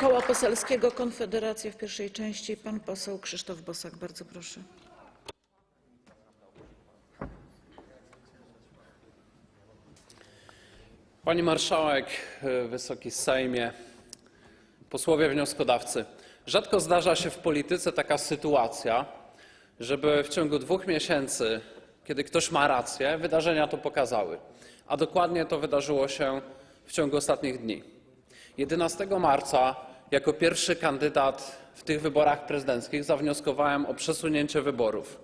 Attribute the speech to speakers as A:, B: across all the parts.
A: Koła Poselskiego Konfederacja w pierwszej części pan poseł Krzysztof Bosak. Bardzo proszę.
B: Pani marszałek, Wysoki Sejmie, posłowie wnioskodawcy. Rzadko zdarza się w polityce taka sytuacja, żeby w ciągu dwóch miesięcy, kiedy ktoś ma rację, wydarzenia to pokazały. A dokładnie to wydarzyło się w ciągu ostatnich dni. 11 marca jako pierwszy kandydat w tych wyborach prezydenckich zawnioskowałem o przesunięcie wyborów.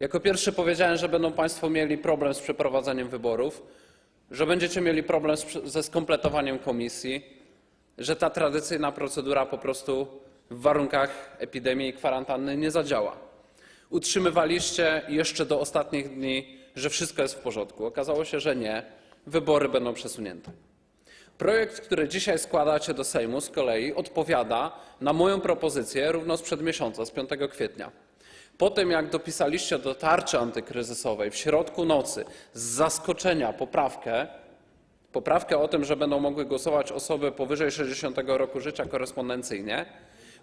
B: Jako pierwszy powiedziałem, że będą Państwo mieli problem z przeprowadzeniem wyborów, że będziecie mieli problem ze skompletowaniem komisji, że ta tradycyjna procedura po prostu w warunkach epidemii i kwarantanny nie zadziała. Utrzymywaliście jeszcze do ostatnich dni, że wszystko jest w porządku. Okazało się, że nie. Wybory będą przesunięte. Projekt, który dzisiaj składacie do Sejmu z kolei odpowiada na moją propozycję równo sprzed miesiąca, z 5 kwietnia. Po tym, jak dopisaliście do tarczy antykryzysowej w środku nocy z zaskoczenia poprawkę, poprawkę o tym, że będą mogły głosować osoby powyżej 60 roku życia korespondencyjnie,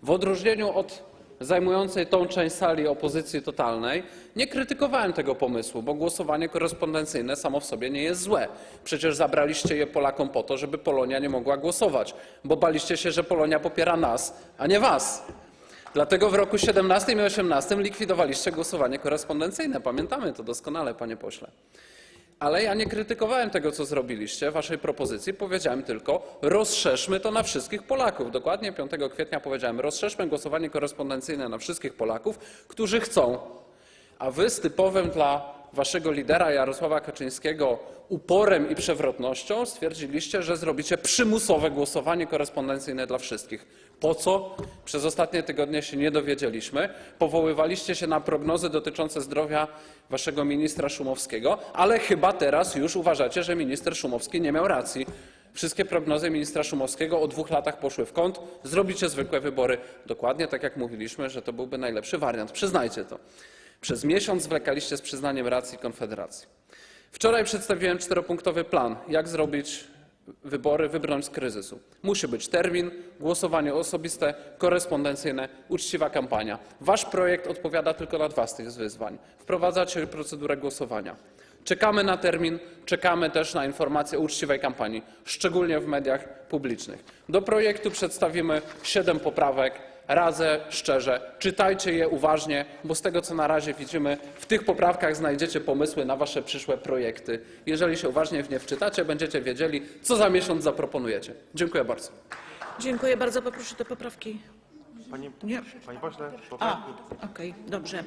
B: w odróżnieniu od zajmującej tą część sali opozycji totalnej, nie krytykowałem tego pomysłu, bo głosowanie korespondencyjne samo w sobie nie jest złe. Przecież zabraliście je Polakom po to, żeby Polonia nie mogła głosować, bo baliście się, że Polonia popiera nas, a nie was. Dlatego w roku 17 i 18 likwidowaliście głosowanie korespondencyjne. Pamiętamy to doskonale, panie pośle. Ale ja nie krytykowałem tego, co zrobiliście, waszej propozycji. Powiedziałem tylko, rozszerzmy to na wszystkich Polaków. Dokładnie 5 kwietnia powiedziałem, rozszerzmy głosowanie korespondencyjne na wszystkich Polaków, którzy chcą. A wy z typowym dla waszego lidera Jarosława Kaczyńskiego uporem i przewrotnością stwierdziliście, że zrobicie przymusowe głosowanie korespondencyjne dla wszystkich. Po co? Przez ostatnie tygodnie się nie dowiedzieliśmy. Powoływaliście się na prognozy dotyczące zdrowia waszego ministra Szumowskiego, ale chyba teraz już uważacie, że minister Szumowski nie miał racji. Wszystkie prognozy ministra Szumowskiego o dwóch latach poszły w kąt. Zrobicie zwykłe wybory. Dokładnie tak jak mówiliśmy, że to byłby najlepszy wariant. Przyznajcie to. Przez miesiąc zwlekaliście z przyznaniem racji Konfederacji. Wczoraj przedstawiłem czteropunktowy plan, jak zrobić wybory, wybrnąć z kryzysu. Musi być termin, głosowanie osobiste, korespondencyjne, uczciwa kampania. Wasz projekt odpowiada tylko na dwa z tych wyzwań. Wprowadzacie procedurę głosowania. Czekamy na termin, czekamy też na informacje o uczciwej kampanii, szczególnie w mediach publicznych. Do projektu przedstawimy siedem poprawek. Radzę szczerze, czytajcie je uważnie, bo z tego co na razie widzimy, w tych poprawkach znajdziecie pomysły na wasze przyszłe projekty. Jeżeli się uważnie w nie wczytacie, będziecie wiedzieli, co za miesiąc zaproponujecie. Dziękuję bardzo.
A: Dziękuję bardzo. Poproszę te poprawki.
C: Panie,
A: Nie.
C: panie pośle,
A: A,
C: poprawki
A: okej, dobrze.